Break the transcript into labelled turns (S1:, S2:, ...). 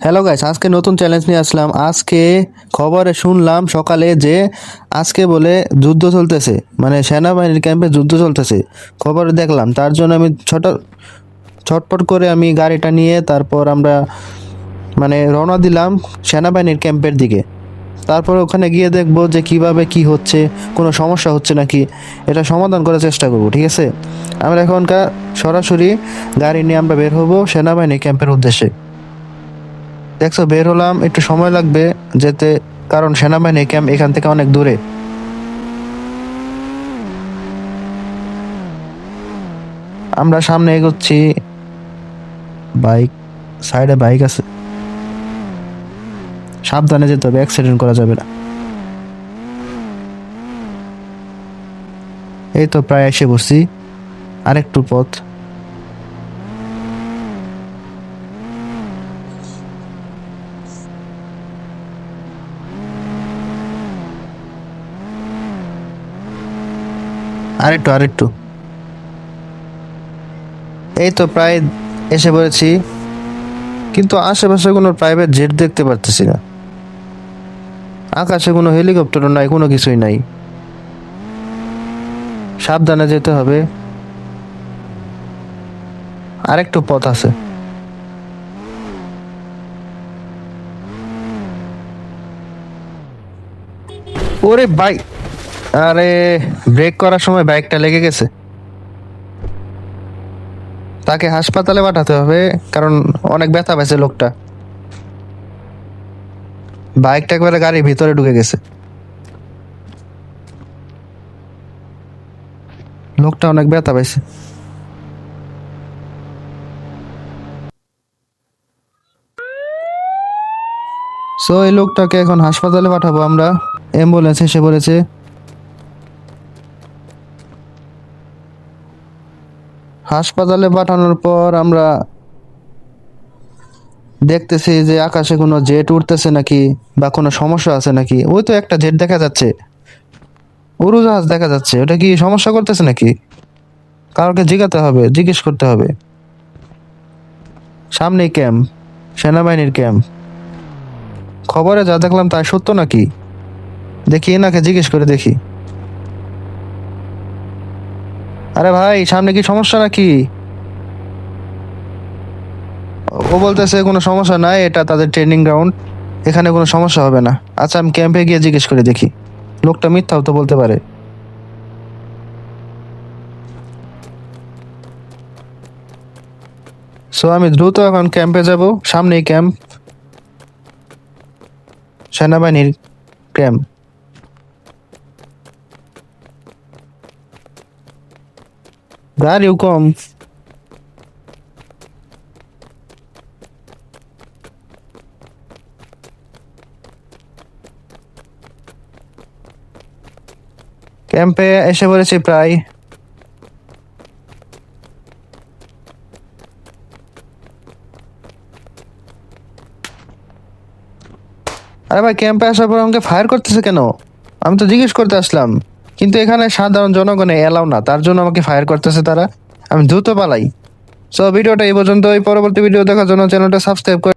S1: Hello guys আজকে নতুন challenge নিয়ে আসলাম। আজকে খবরে শুনলাম সকালে যে আজকে বলে যুদ্ধ চলতেছে মানে সেনাবাহিনীর ক্যাম্পে যুদ্ধ চলতেছে। খবরে দেখলাম, তার জন্য আমি ছোট, ছটপট করে আমি গাড়িটা নিয়ে তারপর আমরা মানে রওনা দিলাম সেনাবাহিনীর ক্যাম্পের দিকে। তারপর ওখানে গিয়ে দেখব যে কীভাবে কি হচ্ছে, কোনো সমস্যা হচ্ছে নাকি, এটা সমাধান করার চেষ্টা করব, ঠিক আছে? আমরা এখনকার সরাসরি গাড়ি নিয়ে আমরা বের হব সেনাবাহিনী ক্যাম্পের উদ্দেশ্যে। দেখছ, বের হলাম, একটু সময় লাগবে যেতে, কারণ সেনাবাহিনী ক্যাম্প এখান থেকে অনেক দূরে। আমরা সামনে এগোচ্ছি। বাইক, সাইডে বাইক আছে। সাবধানে যেতে হবে অ্যাক্সিডেন্ট করা যাবে না। এই তো প্রায় এসে বসছি আরেকটু পথ। আরেকটু আরেকটু। এই তো প্রায় এসে পড়েছি, কিন্তু আশেপাশে কোনো প্রাইভেট জেট দেখতে পারতেছি না। আকাশে কোনো হেলিকপ্টারও নাই, কোনো কিছুই নাই। সাবধানে যেতে হবে। আরেকটু পথ আছে। ওরে বাইক আরে ব্রেক করার সময় বাইকটা লেগে গেছে। তাকে হাসপাতালে পাঠাতে হবে, কারণ অনেক ব্যথা পাইছে লোকটা। বাইকটা একবারে গাড়ির ভিতরে ঢুকে গেছে। লোকটা অনেক ব্যথা পাইছে। সো এই লোকটাকে এখন হাসপাতালে পাঠাবো আমরা। অ্যাম্বুলেন্স এসে পড়েছে হাসপাতালে পাঠানোর পর আমরা দেখতেছি যে আকাশে কোনো জেট উঠতেছে নাকি বা কোনো সমস্যা আছে নাকি। ওই তো একটা জেট দেখা যাচ্ছে। উড়োজাহাজ দেখা যাচ্ছে। ওটা কি সমস্যা করতেছে নাকি? কাউকে জিজ্ঞাতে হবে, জিজ্ঞেস করতে হবে। সামনেই ক্যাম্প, সেনাবাহিনীর ক্যাম্প। খবরে যা দেখলাম তাই সত্য নাকি? দেখি এনাকে জিজ্ঞেস করে দেখি। আরে ভাই, সামনে কি সমস্যা নাকি? ও বলতেছে কোনো সমস্যা নাই, এটা তাদের ট্রেনিং গ্রাউন্ড এখানে কোনো সমস্যা হবে না। আচ্ছা আমি ক্যাম্পে গিয়ে জিজ্ঞেস করে দেখি। লোকটা মিথ্যাও তো বলতে পারে। সো আমি দ্রুত এখন ক্যাম্পে যাব, সামনেই ক্যাম্প সেনাবাহিনীর ক্যাম্প গাড়িও কম ক্যাম্পে এসে পড়েছি প্রায়। আরে ভাই ক্যাম্পে আসার পর আমাকে ফায়ার করতেছে কেন? আমি তো জিজ্ঞেস করতে আসলাম। কিন্তু এখানে সাধারণ জনগণে এলাও না, তার জন্য আমাকে ফায়ার করতেছে তারা। আমি দ্রুত পালাই। সো ভিডিওটা এই পর্যন্ত ওই পরবর্তী ভিডিও দেখার জন্য চ্যানেলটা সাবস্ক্রাইব করে